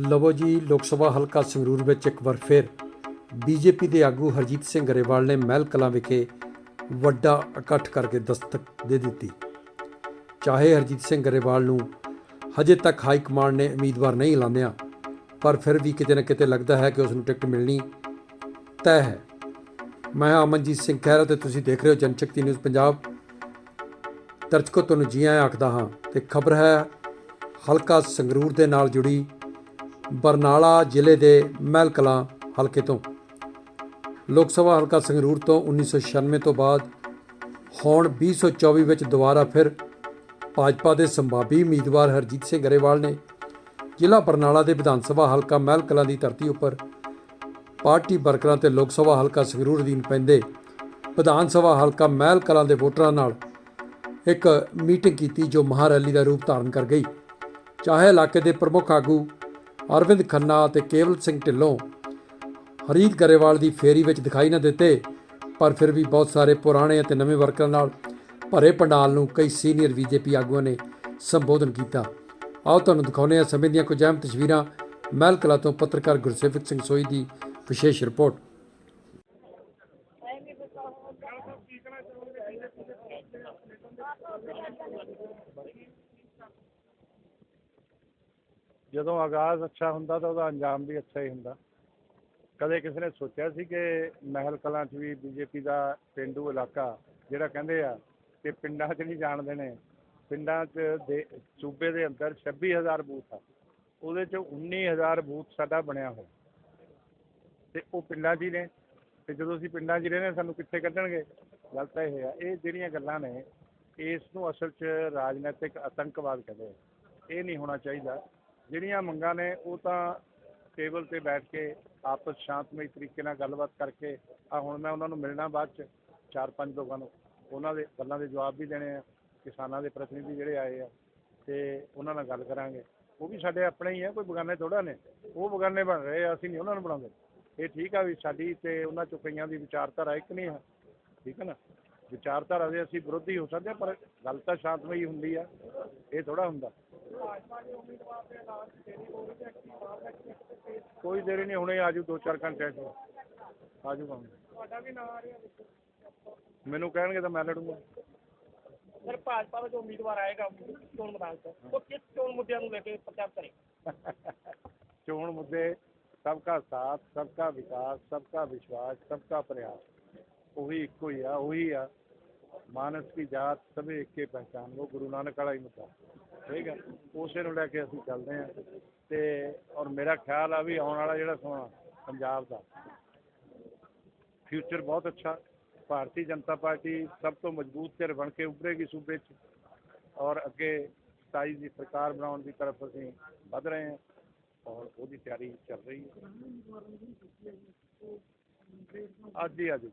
ਲਵੋ ਜੀ, ਲੋਕ ਸਭਾ ਹਲਕਾ ਸੰਗਰੂਰ ਵਿੱਚ ਇੱਕ ਵਾਰ ਫਿਰ ਬੀਜੇਪੀ ਦੇ ਆਗੂ ਹਰਜੀਤ ਸਿੰਘ ਗਰੇਵਾਲ ਨੇ ਮਹਿਲ ਕਲਾਂ ਵਿਖੇ ਵੱਡਾ ਇਕੱਠ ਕਰਕੇ ਦਸਤਕ ਦੇ ਦਿੱਤੀ। ਚਾਹੇ ਹਰਜੀਤ ਸਿੰਘ ਗਰੇਵਾਲ ਨੂੰ ਹਜੇ ਤੱਕ ਹਾਈ ਕਮਾਂਡ ਨੇ ਉਮੀਦਵਾਰ ਨਹੀਂ ਐਲਾਨਿਆ, ਪਰ ਫਿਰ ਵੀ ਕਿਤੇ ਨਾ ਕਿਤੇ ਲੱਗਦਾ ਹੈ ਕਿ ਉਸ ਨੂੰ ਟਿਕਟ ਮਿਲਣੀ ਤੈਅ ਹੈ। ਮੈਂ ਅਮਨਜੀਤ ਸਿੰਘ ਖਹਿਰਾ ਤੇ ਤੁਸੀਂ ਦੇਖ ਰਹੇ ਹੋ ਜਨਸ਼ਕਤੀ ਨਿਊਜ਼ ਪੰਜਾਬ। ਦਰਸ਼ਕੋ, ਤੁਹਾਨੂੰ ਜੀ ਆਇਆਂ ਆਖਦਾ ਹਾਂ ਤੇ ਖਬਰ ਹੈ, ਹਲਕਾ ਸੰਗਰੂਰ ਦੇ ਨਾਲ ਜੁੜੀ ਬਰਨਾਲਾ ਜ਼ਿਲ੍ਹੇ ਦੇ ਮਹਿਲ ਕਲਾਂ ਹਲਕੇ ਤੋਂ। ਲੋਕ ਸਭਾ ਹਲਕਾ ਸੰਗਰੂਰ ਤੋਂ 1996 ਤੋਂ ਬਾਅਦ ਹੁਣ 2024 ਵਿੱਚ ਦੁਬਾਰਾ ਫਿਰ ਭਾਜਪਾ ਦੇ ਸੰਭਾਵੀ ਉਮੀਦਵਾਰ ਹਰਜੀਤ ਸਿੰਘ ਗਰੇਵਾਲ ਨੇ ਜ਼ਿਲ੍ਹਾ ਬਰਨਾਲਾ ਦੇ ਵਿਧਾਨ ਸਭਾ ਹਲਕਾ ਮਹਿਲ ਕਲਾਂ ਦੀ ਧਰਤੀ ਉੱਪਰ ਪਾਰਟੀ ਵਰਕਰਾਂ ਤੇ ਲੋਕ ਸਭਾ ਹਲਕਾ ਸੰਗਰੂਰ ਅਧੀਨ ਪੈਂਦੇ ਵਿਧਾਨ ਸਭਾ ਹਲਕਾ ਮਹਿਲ ਕਲਾਂ ਦੇ ਵੋਟਰਾਂ ਨਾਲ ਇੱਕ ਮੀਟਿੰਗ ਕੀਤੀ ਜੋ ਮਹਾਰੈਲੀ ਦਾ ਰੂਪ ਧਾਰਨ ਕਰ ਗਈ। ਚਾਹੇ ਇਲਾਕੇ ਦੇ ਪ੍ਰਮੁੱਖ ਆਗੂ ਅਰਵਿੰਦ ਖੰਨਾ ਅਤੇ ਕੇਵਲ ਸਿੰਘ ਢਿੱਲੋਂ ਹਰੀਤ ਗਰੇਵਾਲ ਦੀ ਫੇਰੀ ਵਿੱਚ ਦਿਖਾਈ ਨਾ ਦਿੱਤੇ, ਪਰ ਫਿਰ ਵੀ ਬਹੁਤ ਸਾਰੇ ਪੁਰਾਣੇ ਅਤੇ ਨਵੇਂ ਵਰਕਰਾਂ ਨਾਲ ਭਰੇ ਪੰਡਾਲ ਨੂੰ ਕਈ ਸੀਨੀਅਰ ਬੀਜੇਪੀ ਆਗੂਆਂ ਨੇ ਸੰਬੋਧਨ ਕੀਤਾ। ਆਓ ਤੁਹਾਨੂੰ ਦਿਖਾਉਂਦੇ ਹਾਂ ਸਮੇਂ ਦੀਆਂ ਕੁਝ ਅਹਿਮ ਤਸਵੀਰਾਂ। ਮਹਿਲ ਕਲਾਂ ਤੋਂ ਪੱਤਰਕਾਰ ਗੁਰਸੇਵਕ ਸਿੰਘ ਸੋਈ ਦੀ ਵਿਸ਼ੇਸ਼ ਰਿਪੋਰਟ। ਜਦੋਂ ਆਗਾਜ਼ ਅੱਛਾ ਹੁੰਦਾ ਤਾਂ ਉਹਦਾ ਅੰਜਾਮ ਵੀ ਅੱਛਾ ਹੀ ਹੁੰਦਾ। ਕਦੇ ਕਿਸੇ ਨੇ ਸੋਚਿਆ ਸੀ ਕਿ ਮਹਿਲ ਕਲਾਂ 'ਚ ਵੀ ਬੀਜੇਪੀ ਦਾ ਪਿੰਡੂ ਇਲਾਕਾ, ਜਿਹੜਾ ਕਹਿੰਦੇ ਆ ਕਿ ਪਿੰਡਾਂ 'ਚ ਨਹੀਂ ਜਾਣਦੇ ਨੇ, ਪਿੰਡਾਂ 'ਚ ਦੇ, ਸੂਬੇ ਦੇ ਅੰਦਰ 26000 ਬੂਥ ਆ, ਉਹਦੇ 'ਚ 19000 ਬੂਥ ਸਾਡਾ ਬਣਿਆ ਹੋਇਆ। ਤੇ ਉਹ ਪਿੰਡਾਂ 'ਚ ਹੀ ਨੇ, ਤੇ ਜਦੋਂ ਅਸੀਂ ਪਿੰਡਾਂ 'ਚ ਹੀ ਰਹਿੰਦੇ ਸਾਨੂੰ ਕਿੱਥੇ ਕੱਢਣਗੇ? ਗੱਲ ਤਾਂ ਇਹ ਆ, ਇਹ ਜਿਹੜੀਆਂ ਗੱਲਾਂ ਨੇ, ਇਸ ਨੂੰ ਅਸਲ 'ਚ ਰਾਜਨੀਤਿਕ ਆਤੰਕਵਾਦ ਕਹਿੰਦੇ ਇਹ ਨਹੀਂ ਹੋਣਾ ਚਾਹੀਦਾ। ਜਿਹੜੀਆਂ ਮੰਗਾਂ ਨੇ, ਉਹ ਤਾਂ ਟੇਬਲ ਤੇ ਬੈਠ ਕੇ ਆਪਸ ਸ਼ਾਂਤਮਈ ਤਰੀਕੇ ਨਾਲ ਗੱਲਬਾਤ ਕਰਕੇ, ਆ ਹੁਣ ਮੈਂ ਉਹਨਾਂ ਨੂੰ ਮਿਲਣਾ ਬਾਅਦ ਚ, ਚਾਰ ਪੰਜ ਲੋਕਾਂ ਨੂੰ। ਉਹਨਾਂ ਦੇ ਗੱਲਾਂ ਦੇ ਜਵਾਬ ਵੀ ਦੇਣੇ ਆ, ਕਿਸਾਨਾਂ ਦੇ ਪ੍ਰਤੀਨਿਧੀ ਜਿਹੜੇ ਆਏ ਆ, ਤੇ ਉਹਨਾਂ ਨਾਲ ਗੱਲ ਕਰਾਂਗੇ। ਉਹ ਵੀ ਸਾਡੇ ਆਪਣੇ ਹੀ ਆ, ਕੋਈ ਬਗਾਨੇ ਥੋੜਾ ਨੇ। ਉਹ ਬਗਾਨੇ ਬਣ ਰਹੇ ਆ, ਅਸੀਂ ਨਹੀਂ ਉਹਨਾਂ ਨੂੰ ਬਣਾਉਂਦੇ। ਇਹ ਠੀਕ ਆ ਵੀ ਸਾਡੀ ਤੇ ਉਹਨਾਂ ਚੋਂ ਕਈਆਂ ਦੀ ਵਿਚਾਰਧਾਰਾ ਇੱਕ ਨਹੀਂ ਹੈ ਠੀਕ ਹੈ ਨਾ? ਵਿਚਾਰਧਾਰਾ ਦੇ ਅਸੀਂ ਵਿਰੋਧੀ ਹੋ ਸਕਦੇ ਹਾਂ ਪਰ ਗੱਲ ਤਾਂ ਸ਼ਾਂਤਮਈ ਹੁੰਦੀ ਆ। ਇਹ ਥੋੜਾ ਹੁੰਦਾ। ਕੋਈ ਦੇਰੀ ਨਹੀਂ ਹੁਣੇ ਆਜੂ 2-4 ਘੰਟੇ ਚ। ਆਜੂ ਕੰਮ ਮੈਨੂੰ ਕਹਿਣਗੇ ਤਾਂ ਮੈਂ ਲੜੂਗਾ ਸਰ ਭਾਜਪਾ ਦਾ ਉਮੀਦਵਾਰ ਆਏਗਾ ਚੋਣ ਮੈਦਾਨ 'ਚ ਉਹ ਕਿਸ ਚੋਣ ਮੁੱਦਿਆਂ ਨੂੰ ਲੈ ਕੇ ਪ੍ਰਚਾਰ ਕਰੇਗਾ? ਚੋਣ ਮੁੱਦੇ ਸਬਕਾ ਸਾਥ ਸਬਕਾ ਵਿਕਾਸ ਸਬਕਾ ਵਿਸ਼ਵਾਸ ਸਬਕਾ ਪ੍ਰਯਾਸ। ਉਹੀ ਇੱਕੋ ਹੀ ਆ ਉਹੀ ਆ। ਮਾਨਸ ਕੀ ਜਾਤ ਸਭੇ ਇੱਕੇ ਪਹਿਚਾਨ, ਉਹ ਗੁਰੂ ਨਾਨਕ ਵਾਲਾ ਹੀ ਮੁੱਦਾ। ਠੀਕ ਹੈ, ਉਸੇ ਨੂੰ ਲੈ ਕੇ ਅਸੀਂ ਚੱਲਦੇ ਹਾਂ। ਤੇ, ਔਰ ਮੇਰਾ ਖਿਆਲ ਆ ਵੀ ਆਉਣ ਵਾਲਾ ਜਿਹੜਾ ਸਮਾਂ, ਪੰਜਾਬ ਦਾ ਫਿਊਚਰ ਬਹੁਤ ਅੱਛਾ। ਭਾਰਤੀ ਜਨਤਾ ਪਾਰਟੀ ਸਭ ਤੋਂ ਮਜ਼ਬੂਤ ਧਿਰ ਬਣ ਕੇ ਉੱਭਰੇਗੀ ਸੂਬੇ 'ਚ। ਔਰ ਅੱਗੇ 27 ਦੀ ਸਰਕਾਰ ਬਣਾਉਣ ਦੀ ਤਰਫ ਅਸੀਂ ਵਧ ਰਹੇ ਹਾਂ। ਔਰ ਉਹਦੀ ਤਿਆਰੀ ਚੱਲ ਰਹੀ ਹੈ। ਅੱਜ ਹੀ ਅੱਜ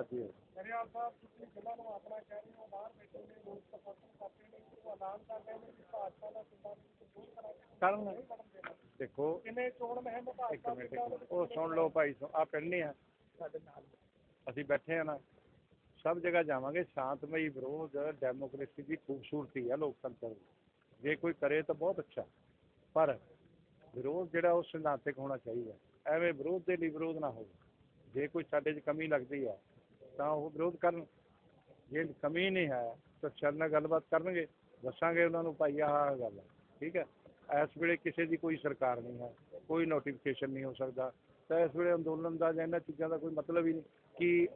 ਅੱਜ ਹੀ ਹਰਿਆਲ ਸਾਹਿਬ ਤੁਸੀਂ ਜ਼ਿਲ੍ਹਾ ਨੂੰ ਆਪਣਾ ਕਹਿ ਰਹੇ ਹੋ ਬਾਹਰ ਬੈਠੇ ਨੇ ਲੋਕ ਪ੍ਰਸ਼ਾਸਨ ਕਰਦੇ ਨੇ ਉਹ ਐਲਾਨ ਕਰ ਰਹੇ ਨੇ ਕਿ ਭਾਜਪਾ ਦਾ ਪਿੰਡਾਂ ਵਿੱਚ ਦੂਰ ਕਰਾਂਗੇ ਕਰਨ ਦੇਖੋ ਕਿੰਨੇ ਚੋਣ ਮਹਿਮ ਭਾਜਪਾ। ਉਹ ਸੁਣ ਲਓ ਭਾਈ ਆ ਪਿੰਡ ਨਹੀਂ ਆ। ਸਾਡੇ ਨਾਲ। ਅਸੀਂ ਬੈਠੇ ਆ ਨਾ ਸਭ ਜਗ੍ਹਾ ਜਾਵਾਂਗੇ ਸ਼ਾਂਤਮਈ ਵਿਰੋਧ ਡੈਮੋਕ੍ਰੇਸੀ ਦੀ ਖੂਬਸੂਰਤੀ ਆ ਲੋਕਤੰਤਰ ਦੀ। ਜੇ ਕੋਈ ਕਰੇ ਤਾਂ ਬਹੁਤ ਅੱਛਾ। ਪਰ ਵਿਰੋਧ ਜਿਹੜਾ ਉਹ ਸਿਧਾਂਤਿਕ ਹੋਣਾ ਚਾਹੀਦਾ। ਐਵੇਂ ਵਿਰੋਧ ਦੇ ਲਈ ਵਿਰੋਧ ਨਾ ਹੋਵੇ। ਜੇ ਕੋਈ ਸਾਡੇ 'ਚ ਕਮੀ ਲੱਗਦੀ ਆ ਤਾਂ ਉਹ ਵਿਰੋਧ ਕਰਨ। ਜੇ ਕਮੀ ਨਹੀਂ ਹੈ ਤਾਂ ਚੱਲ ਨਾਲ ਗੱਲਬਾਤ ਕਰਨਗੇ, ਦੱਸਾਂਗੇ ਉਹਨਾਂ ਨੂੰ, ਭਾਈ, ਆਹ ਆਹ ਗੱਲ ਹੈ। ਠੀਕ ਹੈ? ਇਸ ਵੇਲੇ ਕਿਸੇ ਦੀ ਕੋਈ ਸਰਕਾਰ ਨਹੀਂ ਹੈ, ਕੋਈ ਨੋਟੀਫਿਕੇਸ਼ਨ ਨਹੀਂ ਹੋ ਸਕਦਾ। ਤਾਂ ਇਸ ਵੇਲੇ ਅੰਦੋਲਨ ਦਾ ਜਾਂ ਇਹਨਾਂ ਚੀਜ਼ਾਂ ਦਾ ਕੋਈ ਮਤਲਬ ਹੀ ਨਹੀਂ ਕਿ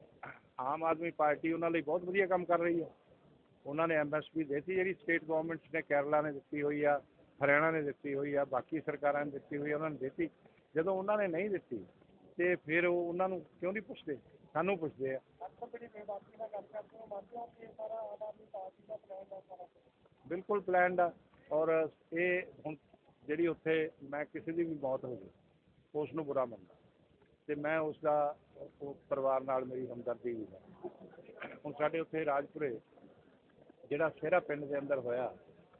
ਆਮ ਆਦਮੀ ਪਾਰਟੀ ਉਹਨਾਂ ਲਈ ਬਹੁਤ ਵਧੀਆ ਕੰਮ ਕਰ ਰਹੀ ਹੈ। ਉਹਨਾਂ ਨੇ ਐਮਐਸਪੀ ਦਿੱਤੀ, ਜਿਹੜੀ ਸਟੇਟ ਗਵਰਨਮੈਂਟਸ ਨੇ ਕੇਰਲਾ ਨੇ ਦਿੱਤੀ ਹੋਈ ਆ, ਹਰਿਆਣਾ ਨੇ ਦਿੱਤੀ ਹੋਈ ਆ, ਬਾਕੀ ਸਰਕਾਰਾਂ ਨੇ ਦਿੱਤੀ ਹੋਈ ਆ, ਉਹਨਾਂ ਨੇ ਦਿੱਤੀ। ਜਦੋਂ ਉਹਨਾਂ ਨੇ ਨਹੀਂ ਦਿੱਤੀ ਤੇ ਫਿਰ ਉਹ ਉਹਨਾਂ ਨੂੰ ਕਿਉਂ ਨਹੀਂ ਪੁੱਛਦੇ? ਸਾਨੂੰ ਪੁੱਛਦੇ ਆ। ਬਿਲਕੁਲ ਪਲਾਨਡ ਆ ਔਰ ਇਹ ਹੁਣ ਜਿਹੜੀ ਉੱਥੇ ਮੈਂ ਕਿਸੇ ਦੀ ਵੀ ਮੌਤ ਹੋ ਗਈ, ਉਸ ਨੂੰ ਬੁਰਾ ਮੰਨਦਾ। ਤੇ ਮੈਂ ਉਸ ਦਾ ਪਰਿਵਾਰ ਨਾਲ ਮੇਰੀ ਹਮਦਰਦੀ ਵੀ ਹੈ। ਹੁਣ ਸਾਡੇ ਉੱਥੇ ਰਾਜਪੁਰੇ ਜਿਹੜਾ ਸੇਰਾ ਪਿੰਡ ਦੇ ਅੰਦਰ ਹੋਇਆ,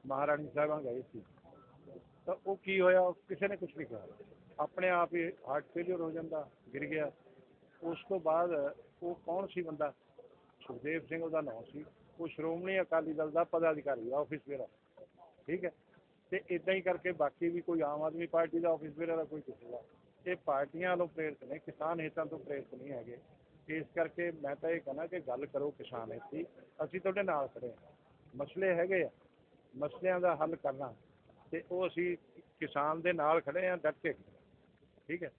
ਮਹਾਰਾਣੀ ਸਾਹਿਬਾਂ ਗਏ ਸੀ। ਤਾਂ ਉਹ ਕੀ ਹੋਇਆ? ਕਿਸੇ ਨੇ ਕੁਝ ਨਹੀਂ ਕਿਹਾ। ਆਪਣੇ ਆਪ ਹੀ ਹਾਰਟ ਫੇਲਿਅਰ ਹੋ ਜਾਂਦਾ, ਗਿਰ ਗਿਆ। ਉਸ ਤੋਂ ਬਾਅਦ ਉਹ ਕੌਣ ਸੀ ਬੰਦਾ? ਸੁਖਦੇਵ ਸਿੰਘ ਉਹਦਾ ਨਾਮ ਸੀ। ਉਹ ਸ਼੍ਰੋਮਣੀ ਅਕਾਲੀ ਦਲ ਦਾ ਪਦਾਧਿਕਾਰੀ ਆ ਆਫਿਸ ਵੇਰਾ ਠੀਕ ਹੈ? ਤੇ ਇਦਾਂ ਹੀ ਕਰਕੇ ਬਾਕੀ ਵੀ ਕੋਈ ਆਮ ਆਦਮੀ ਪਾਰਟੀ ਦਾ ਆਫਿਸ ਵੇਰਾ ਦਾ ਕੋਈ ਕਿਸੇ ਦਾ। ਇਹ ਪਾਰਟੀਆਂ ਵੱਲੋਂ ਪ੍ਰੇਰਿਤ ਨੇ ਕਿਸਾਨ ਹਿੱਤਾਂ ਤੋਂ ਪ੍ਰੇਰਿਤ ਨਹੀਂ ਹੈਗੇ। ਇਸ ਕਰਕੇ ਮੈਂ ਤਾਂ ਇਹ ਕਹਿੰਦਾ ਕਿ ਗੱਲ ਕਰੋ ਕਿਸਾਨ ਹਿੱਤ। ਦੀ ਅਸੀਂ ਤੁਹਾਡੇ ਨਾਲ ਖੜੇ ਹਾਂ। ਮਸਲੇ ਹੈਗੇ ਆ। ਮਸਲਿਆਂ ਦਾ ਹੱਲ ਕਰਨਾ। ਤੇ ਉਹ ਅਸੀਂ ਕਿਸਾਨ ਦੇ ਨਾਲ ਖੜੇ ਹਾਂ ਡਟ ਕੇ ਠੀਕ ਹੈ?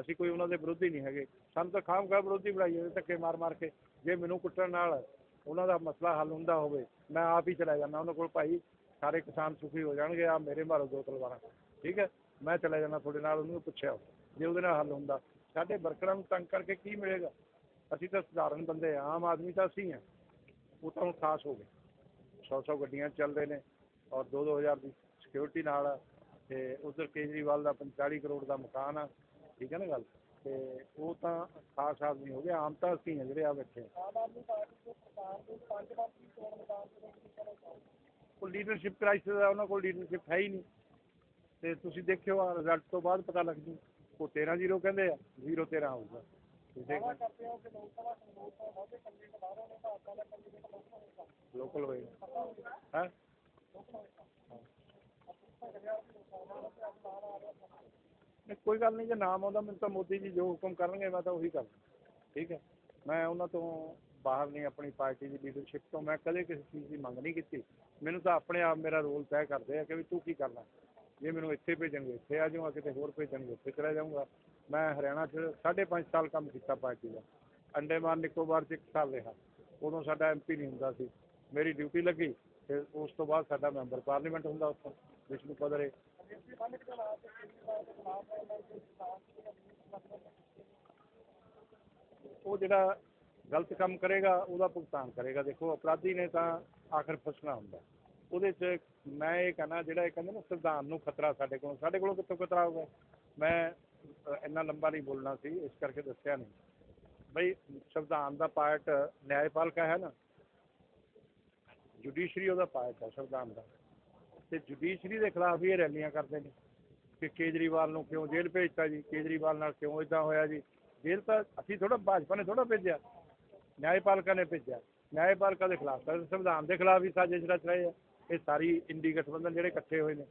ਅਸੀਂ ਕੋਈ ਉਹਨਾਂ ਦੇ ਵਿਰੋਧੀ ਨਹੀਂ ਹੈਗੇ। ਸਾਨੂੰ ਤਾਂ ਖਾਮ ਖਾ ਵਿਰੋਧੀ ਬਣਾਈ ਜਾਂਦੇ ਧੱਕੇ ਮਾਰ ਮਾਰ ਕੇ। ਜੇ ਮੈਨੂੰ ਕੁੱਟਣ ਨਾਲ ਉਹਨਾਂ ਦਾ ਮਸਲਾ ਹੱਲ ਹੁੰਦਾ ਹੋਵੇ, ਮੈਂ ਆਪ ਹੀ ਚਲਾ ਜਾਂਦਾ। ਉਹਨਾਂ ਕੋਲ ਭਾਈ ਸਾਰੇ ਕਿਸਾਨ ਸੁਖੀ ਹੋ ਜਾਣਗੇ ਆ ਮੇਰੇ ਮਾਰੋ ਦੋ ਤਲਵਾਰਾਂ। ਠੀਕ ਹੈ? ਮੈਂ ਚਲਾ ਜਾਂਦਾ ਤੁਹਾਡੇ ਨਾਲ, ਉਹਨੂੰ ਪੁੱਛਿਆ ਜੇ ਉਹਦੇ ਨਾਲ ਹੱਲ ਹੁੰਦਾ। ਸਾਡੇ ਵਰਕਰਾਂ ਨੂੰ ਤੰਗ ਕਰਕੇ ਕੀ ਮਿਲੇਗਾ? ਅਸੀਂ ਤਾਂ ਸਧਾਰਨ ਬੰਦੇ ਹਾਂ, ਆਮ ਆਦਮੀ ਤਾਂ ਅਸੀਂ ਹਾਂ। ਉਹ ਤਾਂ ਹੁਣ ਖਾਸ ਹੋ ਗਏ। ਸੌ ਸੌ ਗੱਡੀਆਂ ਚੱਲਦੇ ਨੇ ਔਰ ਦੋ ਦੋ ਹਜ਼ਾਰ ਦੀ ਸਿਕਿਉਰਿਟੀ ਨਾਲ ਆ। ਤੇ ਉਧਰ ਕੇਜਰੀਵਾਲ ਦਾ 45 ਕਰੋੜ ਦਾ ਮਕਾਨ ਆ। ਠੀਕ ਹੈ ਨਾ ਗੱਲ? ਤੇ ਉਹ ਤਾਂ ਖਾਸ ਆਦਮੀ ਹੋ ਗਏ ਆਮ ਤਾਂ ਅਸੀਂ ਹਾਂ ਜਿਹੜੇ ਆ ਬੈਠੇ ਹਾਂ। ਆਮ ਆਦਮੀ ਪਾਰਟੀ ਦੇ ਸਰਕਾਰ ਦੇ ਪੰਜ ਮੰਤਰੀ ਚੋਣ ਮੈਦਾਨ ਦੇ ਵਿੱਚ ਆਏ ਉਹ ਲੀਡਰਸ਼ਿਪ ਕ੍ਰਾਈਸਿਸ ਆ ਉਹਨਾਂ ਕੋਲ ਲੀਡਰਸ਼ਿਪ ਹੈ ਹੀ ਨਹੀਂ। ਤੇ ਤੁਸੀਂ ਦੇਖਿਓ ਆ ਰਿਜ਼ਲਟ ਤੋਂ ਬਾਅਦ ਪਤਾ ਲੱਗ ਜੂ। ਉਹ 13 ਜ਼ੀਰੋ ਕਹਿੰਦੇ ਆ 0 13 ਆਊਗਾ ਤੁਸੀਂ ਦਾਅਵਾ ਦੇਖ ਕਰਦੇ ਹੋ ਕਿ ਲੋਕ ਸਭਾ ਸੰਗਰੂਰ ਤੋਂ ਬਹੁਤੇ ਕੈਂਡੀਡੇਟ ਬਾਹਰੋਂ ਨੇ ਭਾਜਪਾ ਦਾ ਕੈਂਡੀਡੇਟ ਲੋਕ ਹੋਏਗਾ ਲੋਕਲ ਹੋਏਗਾ ਹੈ ਨਹੀਂ ਕੋਈ ਗੱਲ ਨਹੀਂ, ਜੇ ਨਾਮ ਆਉਂਦਾ ਮੈਨੂੰ ਤਾਂ ਮੋਦੀ ਜੀ ਜੋ ਹੁਕਮ ਕਰਨਗੇ, ਮੈਂ ਤਾਂ ਉਹੀ ਕਰਨਾ ਠੀਕ ਹੈ? ਮੈਂ ਉਹਨਾਂ ਤੋਂ ਬਾਹਰ ਨਹੀਂ, ਆਪਣੀ ਪਾਰਟੀ ਦੀ ਲੀਡਰਸ਼ਿਪ ਤੋਂ ਮੈਂ ਕਦੇ ਕਿਸੇ ਚੀਜ਼ ਦੀ ਮੰਗ ਨਹੀਂ ਕੀਤੀ। ਮੈਨੂੰ ਤਾਂ ਆਪਣੇ ਆਪ ਮੇਰਾ ਰੋਲ ਤੈਅ ਕਰਦੇ ਆ ਕਿ ਵੀ ਤੂੰ ਕੀ ਕਰਨਾ। ਜੇ ਮੈਨੂੰ ਇੱਥੇ ਭੇਜਣਗੇ, ਇੱਥੇ ਆ ਜਾਊਂਗਾ, ਕਿਤੇ ਹੋਰ ਭੇਜਣਗੇ, ਉੱਥੇ ਚਲਾ ਜਾਊਂਗਾ। ਮੈਂ ਹਰਿਆਣਾ 'ਚ ਸਾਢੇ ਪੰਜ ਸਾਲ ਕੰਮ ਕੀਤਾ ਪਾਰਟੀ ਦਾ। ਅੰਡੇਮਾਨ ਨਿਕੋਬਾਰ 'ਚ ਇੱਕ ਸਾਲ ਰਿਹਾ। ਉਦੋਂ ਸਾਡਾ ਐਮਪੀ ਨਹੀਂ ਹੁੰਦਾ ਸੀ। ਮੇਰੀ ਡਿਊਟੀ ਲੱਗੀ ਤੇ ਉਸ ਤੋਂ ਬਾਅਦ ਸਾਡਾ ਮੈਂਬਰ ਪਾਰਲੀਮੈਂਟ ਹੁੰਦਾ ਉੱਥੋਂ, ਵਿਸ਼ਨੂੰ ਪਦਰੇ ਉਹ ਜਿਹੜਾ ਗਲਤ ਕੰਮ ਕਰੇਗਾ, ਉਹਦਾ ਭੁਗਤਾਨ ਕਰੇਗਾ। ਦੇਖੋ, ਅਪਰਾਧੀ ਨੇ ਤਾਂ ਆਖਰ ਫਸਣਾ ਹੁੰਦਾ। ਉਹਦੇ 'ਚ ਮੈਂ ਇਹ ਕਹਿਣਾ, ਜਿਹੜਾ ਇਹ ਕਹਿੰਦੇ ਨਾ ਸੰਵਿਧਾਨ ਨੂੰ ਖਤਰਾ ਸਾਡੇ ਕੋਲੋਂ। ਸਾਡੇ ਕੋਲੋਂ ਕਿੱਥੋਂ ਖਤਰਾ ਹੋਊਗਾ? ਮੈਂ ਇੰਨਾ ਲੰਬਾ ਨਹੀਂ ਬੋਲਣਾ ਸੀ, ਇਸ ਕਰਕੇ ਦੱਸਿਆ ਨਹੀਂ। ਬਈ, ਸੰਵਿਧਾਨ ਦਾ ਪਾਰਟ ਨਿਆਂਪਾਲਿਕਾ ਹੈ ਨਾ। ਜੁਡੀਸ਼ਰੀ ਉਹਦਾ ਪਾਰਟ ਹੈ, ਸੰਵਿਧਾਨ ਦਾ। ਤੇ ਜੁਡੀਸ਼ਰੀ ਦੇ ਖਿਲਾਫ ਹੀ ਇਹ ਰੈਲੀਆਂ ਕਰਦੇ ਨੇ ਕਿ ਕੇਜਰੀਵਾਲ ਨੂੰ ਕਿਉਂ ਜੇਲ੍ਹ ਭੇਜਤਾ ਜੀ? ਕੇਜਰੀਵਾਲ ਨਾਲ ਕਿਉਂ ਇਦਾਂ ਹੋਇਆ ਜੀ? ਜੇਲ੍ਹ ਤਾਂ ਅਸੀਂ ਥੋੜਾ ਭਾਜਪਾ ਨੇ ਥੋੜਾ ਭੇਜਿਆ, ਨਿਆਂਪਾਲਿਕਾ ਨੇ ਭੇਜਿਆ। ਨਿਆਂਪਾਲਿਕਾ ਦੇ ਖਿਲਾਫ, ਤਾਂ ਸੰਵਿਧਾਨ ਦੇ ਖਿਲਾਫ ਹੀ ਸਾਜ਼ਿਸ਼ ਰਚ ਰਹੇ ਆ। ਇਹ ਸਾਰੀ ਇੰਡੀ ਗਠਬੰਧਨ ਜਿਹੜੇ ਇਕੱਠੇ ਹੋਏ ਨੇ,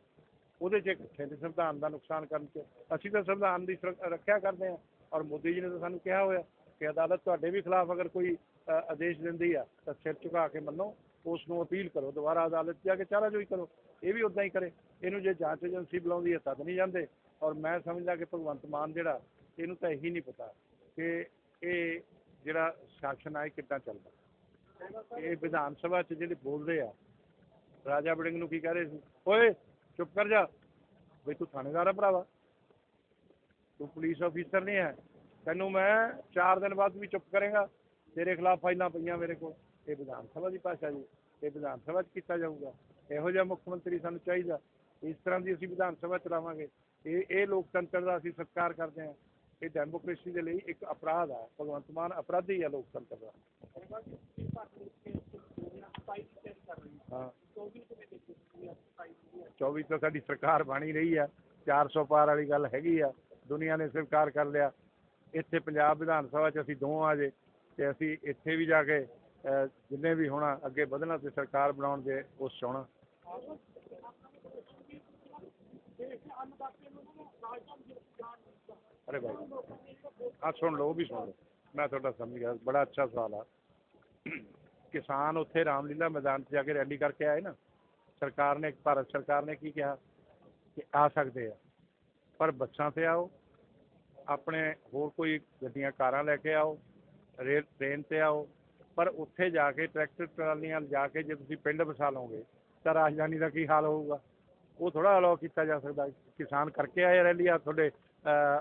ਉਹਦੇ 'ਚ ਇਕੱਠੇ ਨੇ ਸੰਵਿਧਾਨ ਦਾ ਨੁਕਸਾਨ ਕਰਨ 'ਚ। ਅਸੀਂ ਤਾਂ ਸੰਵਿਧਾਨ ਦੀ ਰੱਖਿਆ ਕਰਦੇ ਹਾਂ ਔਰ ਮੋਦੀ ਜੀ ਨੇ ਤਾਂ ਸਾਨੂੰ ਕਿਹਾ ਹੋਇਆ ਕਿ ਅਦਾਲਤ ਤੁਹਾਡੇ ਵੀ ਖਿਲਾਫ ਅਗਰ ਕੋਈ ਆਦੇਸ਼ ਦਿੰਦੀ ਆ, ਤਾਂ ਸਿਰ ਝੁਕਾ ਕੇ ਮੰਨੋ, ਉਸ ਨੂੰ ਅਪੀਲ ਕਰੋ, ਦੁਬਾਰਾ ਅਦਾਲਤ 'ਚ ਜਾ ਕੇ ਚਾਰਾ ਚਾਰਾਜੋਈ ਕਰੋ। ਇਹ ਵੀ ਉਦਾਂ ਹੀ ਕਰੇ। ਇਹਨੂੰ ਜੇ ਜਾਂਚ ਏਜੰਸੀ ਬੁਲਾਉਂਦੀ ਹੈ ਤਦ ਨਹੀਂ ਜਾਂਦੇ। ਔਰ ਮੈਂ ਸਮਝਦਾ ਕਿ ਭਗਵੰਤ ਮਾਨ ਜਿਹੜਾ ਇਹਨੂੰ ਤਾਂ ਇਹੀ ਨਹੀਂ ਪਤਾ ਕਿ ਇਹ ਜਿਹੜਾ ਸ਼ਾਸਨ ਆ, ਇਹ ਕਿੱਦਾਂ ਚੱਲਦਾ। ਇਹ ਵਿਧਾਨ ਸਭਾ 'ਚ ਜਿਹੜੇ ਬੋਲਦੇ ਆ, ਰਾਜਾ ਵੜਿੰਗ ਨੂੰ ਕੀ ਕਹਿ ਰਹੇ ਸੀ? ਓਏ, ਚੁੱਪ ਕਰ ਜਾ। ਬਈ ਤੂੰ ਥਾਣੇਦਾਰ ਆ ਭਰਾਵਾ। ਤੂੰ ਪੁਲਿਸ ਅਫੀਸਰ ਨਹੀਂ ਹੈ। ਤੈਨੂੰ ਮੈਂ 4 ਦਿਨ ਬਾਅਦ ਵੀ ਚੁੱਪ ਕਰੇਗਾ। ਤੇਰੇ ਖਿਲਾਫ ਫਾਈਲਾਂ ਪਈਆਂ ਮੇਰੇ ਕੋਲ। ਇਹ ਵਿਧਾਨ ਸਭਾ ਦੀ ਭਾਸ਼ਾ ਜੀ। ਇਹ ਵਿਧਾਨ ਸਭਾ 'ਚ ਕੀਤਾ ਜਾਊਗਾ। ਇਹੋ ਜਿਹਾ ਮੁੱਖ ਮੰਤਰੀ ਸਾਨੂੰ ਚਾਹੀਦਾ। ਇਸ ਤਰ੍ਹਾਂ ਦੀ ਅਸੀਂ ਵਿਧਾਨ ਸਭਾ ਚਲਾਵਾਂਗੇ ਇਹ ਇਹ ਲੋਕਤੰਤਰ ਦਾ ਅਸੀਂ ਸਤਿਕਾਰ ਕਰਦੇ ਹਾਂ। ਇਹ ਡੈਮੋਕ੍ਰੇਸੀ ਦੇ ਲਈ ਇੱਕ ਅਪਰਾਧ ਆ, ਭਗਵੰਤ ਮਾਨ ਅਪਰਾਧੀ ਆ ਲੋਕਤੰਤਰ ਦਾ। ਹਾਂ। 24 ਤੋਂ ਸਾਡੀ ਸਰਕਾਰ ਬਣੀ ਰਹੀ ਆ 400 ਪਾਰ ਵਾਲੀ ਗੱਲ ਹੈਗੀ ਆ, ਦੁਨੀਆ ਨੇ ਸਵੀਕਾਰ ਕਰ ਲਿਆ। ਇੱਥੇ ਪੰਜਾਬ ਵਿਧਾਨ ਸਭਾ 'ਚ ਅਸੀਂ ਦੋ ਆ ਜੇ, ਤੇ ਅਸੀਂ ਇੱਥੇ ਵੀ ਜਾ ਕੇ ਜਿੰਨੇ ਵੀ ਹੋਣਾ, ਅੱਗੇ ਵਧਣਾ ਤੇ ਸਰਕਾਰ ਬਣਾਉਣ ਦੇ ਉਸ 'ਚ ਹੋਣਾ ਅਰੇ ਭਾਈ ਆ ਸੁਣ ਲਓ ਉਹ ਵੀ ਸੁਣ ਲਓ ਮੈਂ ਤੁਹਾਡਾ ਸਮਝ ਗਿਆ ਬੜਾ ਅੱਛਾ ਸਵਾਲ ਕਿਸਾਨ ਉੱਥੇ ਰਾਮਲੀਲਾ ਮੈਦਾਨ 'ਚ ਜਾ ਕੇ ਰੈਲੀ ਕਰਕੇ ਆਏ ਨਾ ਸਰਕਾਰ ਨੇ ਭਾਰਤ ਸਰਕਾਰ ਨੇ ਕੀ ਕਿਹਾ ਕਿ ਆ ਸਕਦੇ ਆ ਪਰ ਬੱਸਾਂ ਤੇ ਆਓ ਆਪਣੇ ਹੋਰ ਕੋਈ ਗੱਡੀਆਂ ਕਾਰਾਂ ਲੈ ਕੇ ਆਓ ਰੇਲ ਟ੍ਰੇਨ ਤੇ ਆਓ ਪਰ ਉੱਥੇ ਜਾ ਕੇ ਟਰੈਕਟਰ ਟਰਾਲੀਆਂ ਜਾ ਕੇ ਜੇ ਤੁਸੀਂ ਪਿੰਡ ਵਸਾ ਲਓਗੇ ਤਾਂ ਰਾਜਧਾਨੀ ਦਾ ਕੀ ਹਾਲ ਹੋਊਗਾ ਉਹ ਥੋੜਾ ਅਲਾਉ ਕੀਤਾ ਜਾ ਸਕਦਾ। ਕਿਸਾਨ ਕਰਕੇ ਆਏ ਰੈਲੀ ਆ ਤੁਹਾਡੇ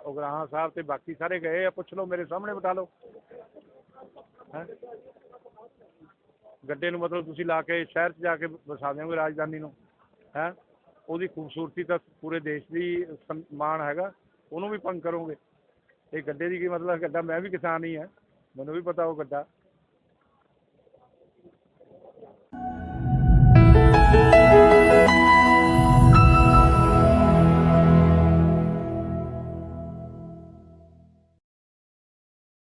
ਉਗਰਾਹਾਂ ਸਾਹਿਬ ਤੇ ਬਾਕੀ ਸਾਰੇ ਗਏ ਆ, ਪੁੱਛ ਲਓ ਮੇਰੇ ਸਾਹਮਣੇ ਬਿਠਾ ਲਓ। ਹੈਂ? ਗੱਡੇ ਨੂੰ ਮਤਲਬ ਤੁਸੀਂ ਲਾ ਕੇ ਸ਼ਹਿਰ 'ਚ ਜਾ ਕੇ ਵਸਾ ਦਿਓਗੇ ਰਾਜਧਾਨੀ ਨੂੰ। ਹੈ? ਉਹਦੀ ਖੂਬਸੂਰਤੀ ਤਾਂ ਪੂਰੇ ਦੇਸ਼ ਦੀ ਸਨਮਾਨ ਹੈਗਾ, ਉਹਨੂੰ ਵੀ ਭੰਗ ਕਰੋਗੇ। ਇਹ ਗੱਡੇ ਦੀ ਕੀ ਮਤਲਬ ਗੱਡਾ ਮੈਂ ਵੀ ਕਿਸਾਨ ਹੀ ਹਾਂ ਮੈਨੂੰ ਵੀ ਪਤਾ ਉਹ ਗੱਡਾ।